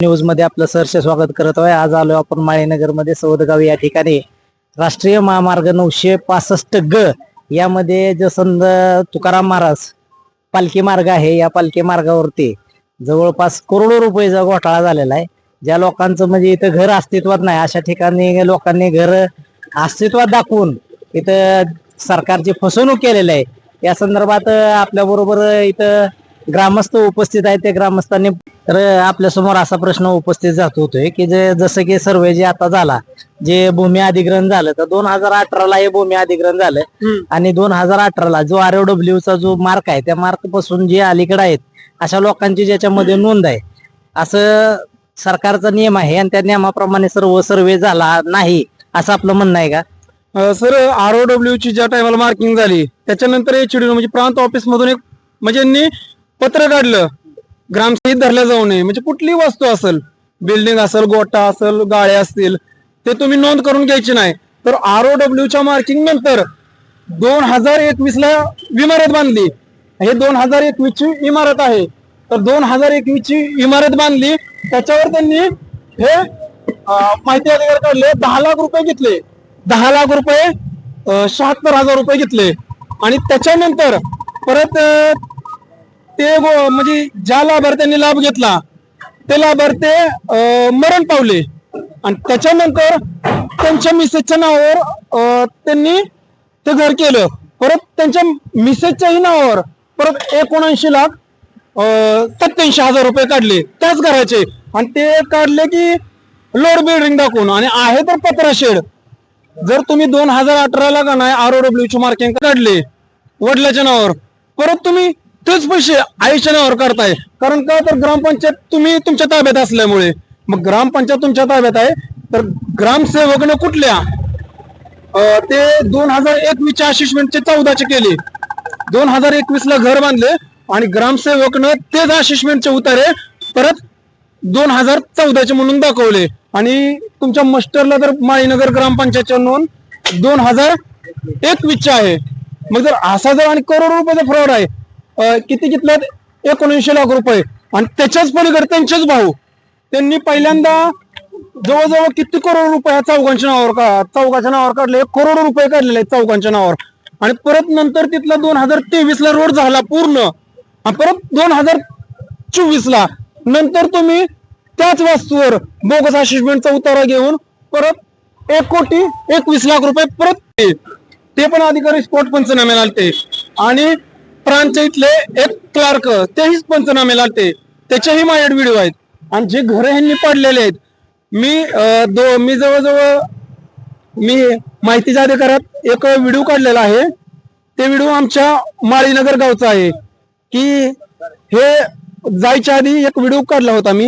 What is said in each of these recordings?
न्यूजमध्ये आपलं सहर्ष स्वागत करत आहे. आज आलो आपण माळीनगरमध्ये सौदगाव या ठिकाणी. राष्ट्रीय महामार्ग नऊशे पासष्ट ग यामध्ये जसंद तुकाराम महाराज पालखी मार्ग आहे. या पालखी मार्गावरती जवळपास करोडो रुपयेचा घोटाळा झालेला आहे. ज्या लोकांचं म्हणजे इथं घर अस्तित्वात नाही अशा ठिकाणी लोकांनी घर अस्तित्वात दाखवून इथं सरकारची फसवणूक केलेली आहे. या संदर्भात आपल्या बरोबर इथं ग्रामस्थ उपस्थित आहेत त्या ग्रामस्थांनी तर आपल्यासमोर असा प्रश्न उपस्थित जात होतोय की जे जसं की सर्वे जे आता झाला जे भूमी अधिग्रहण झालं तर दोन हजार अठराला हे भूमी अधिग्रहण झालं. आणि दोन हजार अठराला जो आर चा जो मार्क आहे त्या मार्कपासून जे अलीकडे आहेत अशा लोकांची ज्याच्यामध्ये नोंद आहे. असं सरकारचा नियम आहे आणि त्या नियमाप्रमाणे सर्व सर्वे झाला नाही असं आपलं म्हणणं आहे का? सर आर ओ डब्ल्यू ची ज्या टायमाला मार्किंग झाली त्याच्यानंतर एच म्हणजे प्रांत ऑफिस मधून एक म्हणजे पत्र काढलं. ग्रामसहित धरलं जाऊ नये. म्हणजे कुठलीही वस्तू असेल? बिल्डिंग असेल गोटा असेल गाळ्या असतील ते तुम्ही नोंद करून घ्यायची नाही. तर आर ओ डब्ल्यूच्या मार्किंग नंतर दोन हजार एकवीस ला इमारत बांधली. हे दोन हजार एकवीस ची इमारत आहे. तर दोन हजार एकवीस ची इमारत बांधली त्याच्यावर त्यांनी हे माहिती अधिकार काढले दहा लाख रुपये घेतले. दहा लाख रुपये शहात्तर हजार रुपये घेतले. आणि त्याच्यानंतर परत ते म्हणजे ज्या लाभार्थ्यांनी लाभ घेतला ते लाभार्थी मरण पावले. आणि त्याच्यानंतर त्यांच्या मिसेसच्या नावावर त्यांनी ते घर केलं. परत त्यांच्या मिसेसच्याही नावावर परत एकोणऐंशी लाख सत्याऐंशी हजार रुपये काढले त्याच घराचे. आणि ते काढले की लोड बिल्डिंग दाखवून. आणि आहे तर पत्रा शेड जर तुम्ही दोन हजार अठराला का नाही आर ओ ची मार्किंग काढले वडिलाच्या नावावर परत तुम्ही तेच पैसे आयुष्याने नावावर करताय कारण का? तर ग्रामपंचायत तुम्ही तुमच्या ताब्यात असल्यामुळे. मग ग्रामपंचायत तुमच्या ताब्यात आहे. तर ग्रामसेवकने कुठल्या अं, ते दोन हजार एकवीसच्या असिस्टमेंटचे चौदाचे केले. दोन हजार एकवीस ला घर बांधले आणि ग्रामसेवकनं तेच असिस्टमेंटचे उतारे परत दोन हजार चौदाचे म्हणून दाखवले. आणि तुमच्या मस्टरला तर माळीनगर ग्रामपंचायतच्या नोंद दोन हजार एकवीसच्या आहे. मग जर असा जर आणि करोड रुपयाचा फ्रॉड आहे किती घेतल्यात? एकोणऐंशी लाख रुपये. आणि त्याच्याच पलीकडे त्यांचेच भाऊ. त्यांनी पहिल्यांदा जवळजवळ किती करोड रुपये चौघांच्या नावावर का चौघाच्या नावावर काढले? एक करोड रुपये काढलेले आहेत चौघांच्या नावावर. आणि परत नंतर तिथला दोन हजार तेवीस ला रोड झाला पूर्ण. परत दोन हजार चोवीस ला नंतर तुम्ही त्याच वास्तूवर बोगस असिस्टमेंटचा उतारा घेऊन परत एक कोटी एकवीस लाख रुपये परत ते. पण अधिकारी स्पोर्ट पंचनामे ते आणि प्रांतच्या इथले एक क्लार्क तेही पंचनामे लागते. त्याचेही माझ्याकडे व्हिडिओ आहेत. आणि जे घर ह्यांनी पडलेले आहेत मी दो मी जवळजवळ मी माहितीच्या अधिकारात एक व्हिडिओ काढलेला आहे. ते व्हिडिओ आमच्या माळीनगर गावचा आहे. की हे जायच्या आधी एक व्हिडिओ काढला होता मी.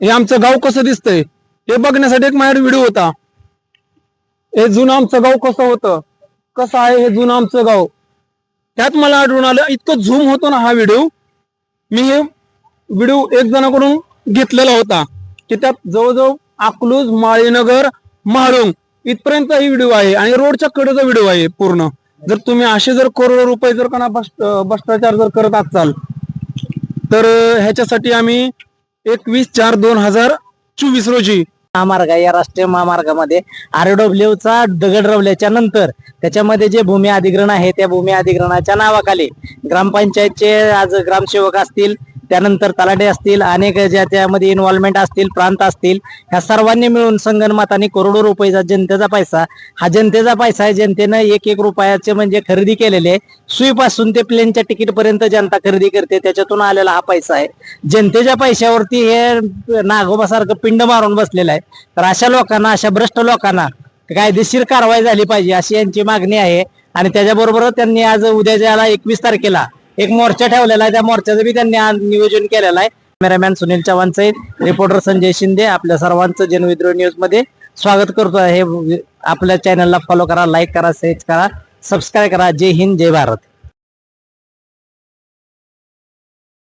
हे आमचं गाव कसं दिसतंय हे बघण्यासाठी एक माझ्याकडे व्हिडिओ होता. हे जुनं आमचं गाव कसं होतं कसं आहे हे जुनं आमचं गाव? त्यात मला आढळून आलं इतकं झूम होतो ना हा व्हिडिओ मी हे व्हिडिओ एक जणाकडून घेतलेला होता की त्यात जवळजवळ अकलूज माळीनगर महाळुंग इथपर्यंत ही व्हिडिओ आहे आणि रोडच्या कडेचा व्हिडिओ आहे पूर्ण. जर तुम्ही असे जर करोड रुपये जर का भ्रष्टाचार जर करत असाल तर ह्याच्यासाठी आम्ही एकवीस चार दोन हजार चोवीस रोजी महामार्ग आहे. या राष्ट्रीय महामार्गामध्ये आरडब्ल्यूचा दगड रवल्याच्या नंतर त्याच्यामध्ये जे भूमी अधिग्रहण आहे त्या भूमी अधिग्रहणाच्या नावाखाली ग्रामपंचायतचे आज ग्रामसेवक असतील त्यानंतर तलाटे असतील अनेक ज्या त्यामध्ये इन्व्हॉल्वमेंट असतील प्रांत असतील ह्या सर्वांनी मिळून संगणमाताने करोडो रुपयाचा जनतेचा पैसा हा जनतेचा पैसा आहे. जनतेनं एक एक रुपयाचे म्हणजे खरेदी केलेले सुईपासून ते प्लेनच्या तिकीटपर्यंत जनता खरेदी करते. त्याच्यातून आलेला हा पैसा आहे. जनतेच्या पैशावरती हे नागोबासारखं पिंड मारून बसलेलं आहे. तर अशा लोकांना अशा भ्रष्ट लोकांना कायदेशीर कारवाई झाली पाहिजे अशी यांची मागणी आहे. आणि त्याच्याबरोबर त्यांनी आज उद्या ज्याला एकवीस तारखेला एक मोर्चा ठेवलेला आहे. त्या मोर्चाचं बी त्यांनी नियोजन केलेलं आहे. कॅमेरामॅन सुनील चव्हाण सहित रिपोर्टर संजय शिंदे आपल्या सर्वांचं जनविद्रोह न्यूजमध्ये स्वागत करतो हे आपल्या चॅनलला फॉलो करा लाईक करा शेअर करा सबस्क्राईब करा. जय हिंद जय भारत.